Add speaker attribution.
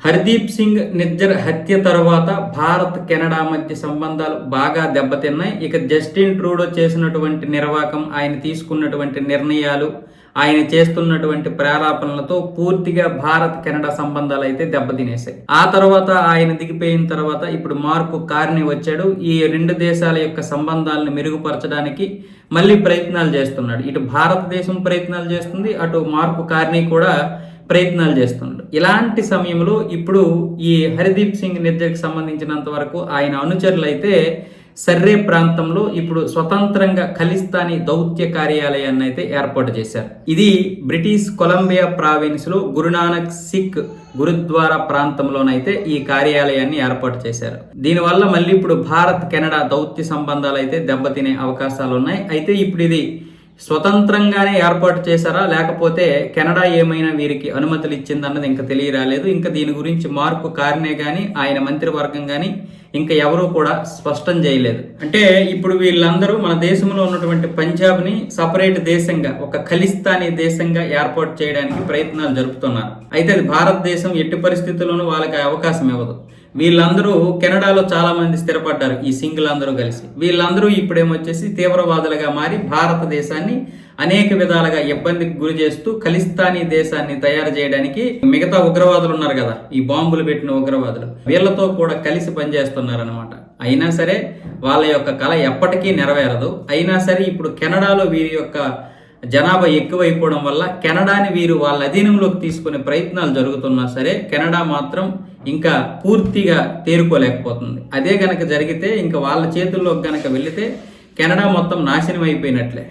Speaker 1: హర్దీప్ సింగ్ నిజ్జర్ హత్య తర్వాత భారత్ కెనడా మధ్య సంబంధాలు బాగా దెబ్బతిన్నాయి. ఇక జస్టిన్ ట్రూడో చేసినటువంటి నిర్వాకం ఆయన తీసుకున్నటువంటి నిర్ణయాలు ఆయన చేస్తున్నటువంటి ప్రారాపణలతో పూర్తిగా భారత్ కెనడా సంబంధాలు అయితే దెబ్బతినేశాయి ఆ తర్వాత ఆయన దిగిపోయిన తర్వాత ఇప్పుడు మార్కు కార్ని వచ్చాడు. ఈ రెండు దేశాల యొక్క సంబంధాలను మెరుగుపరచడానికి మళ్ళీ ప్రయత్నాలు చేస్తున్నాడు. ఇటు భారతదేశం ప్రయత్నాలు చేస్తుంది అటు మార్కు కార్ని కూడా ప్రయత్నాలు చేస్తున్నాడు ఇలాంటి సమయంలో ఇప్పుడు ఈ హరిదీప్ సింగ్ నిర్జర్కి సంబంధించినంత వరకు ఆయన అనుచరులు అయితే సర్రే ప్రాంతంలో ఇప్పుడు స్వతంత్రంగా ఖలిస్తానీ దౌత్య కార్యాలయాన్ని అయితే ఏర్పాటు చేశారు. ఇది బ్రిటిష్ కొలంబియా ప్రావిన్స్లో గురునానక్ సిక్ గురుద్వారా ప్రాంతంలోనైతే ఈ కార్యాలయాన్ని ఏర్పాటు చేశారు. దీనివల్ల మళ్ళీ ఇప్పుడు భారత్ కెనడా దౌత్య సంబంధాలు అయితే దెబ్బతినే అవకాశాలు ఉన్నాయి అయితే ఇప్పుడు ఇది స్వతంత్రంగానే ఏర్పాటు చేశారా? లేకపోతే కెనడా ఏమైనా వీరికి అనుమతులు ఇచ్చిందన్నది ఇంకా తెలియరాలేదు. ఇంకా దీని గురించి మార్కు కార్నే కానీ ఆయన మంత్రివర్గం కానీ ఇంకా ఎవరూ కూడా స్పష్టం చేయలేదు. అంటే ఇప్పుడు వీళ్ళందరూ మన దేశంలో ఉన్నటువంటి పంజాబ్ని సపరేట్ దేశంగా ఒక ఖలిస్తానీ దేశంగా ఏర్పాటు చేయడానికి ప్రయత్నాలు జరుపుతున్నారు. అయితే అది భారతదేశం ఎట్టి పరిస్థితుల్లోనూ వాళ్ళకి అవకాశం ఇవ్వదు. వీళ్ళందరూ కెనడాలో చాలామంది స్థిరపడ్డారు ఈ సింగిల్ అందరూ కలిసి. వీళ్ళందరూ ఇప్పుడేమొచ్చేసి తీవ్రవాదులుగా మారి భారతదేశాన్ని అనేక విధాలుగా ఇబ్బందికి గురి చేస్తూ ఖలిస్తానీ దేశాన్ని తయారు చేయడానికి మిగతా ఉగ్రవాదులు ఉన్నారు కదా ఈ బాంబులు పెట్టిన ఉగ్రవాదులు. వీళ్ళతో కూడా కలిసి పనిచేస్తున్నారనమాట అయినా సరే వాళ్ళ యొక్క కళ ఎప్పటికీ నెరవేరదు. అయినా సరే ఇప్పుడు కెనడాలో వీరి యొక్క జనాభా ఎక్కువైపోవడం వల్ల కెనడాని వీరు వాళ్ళ అధీనంలోకి తీసుకునే ప్రయత్నాలు జరుగుతున్నా సరే కెనడా మాత్రం ఇంకా పూర్తిగా తేరుకోలేకపోతుంది. అదే గనక జరిగితే ఇంకా వాళ్ళ చేతుల్లోకి గనక వెళితే కెనడా మొత్తం నాశనం అయిపోయినట్లే.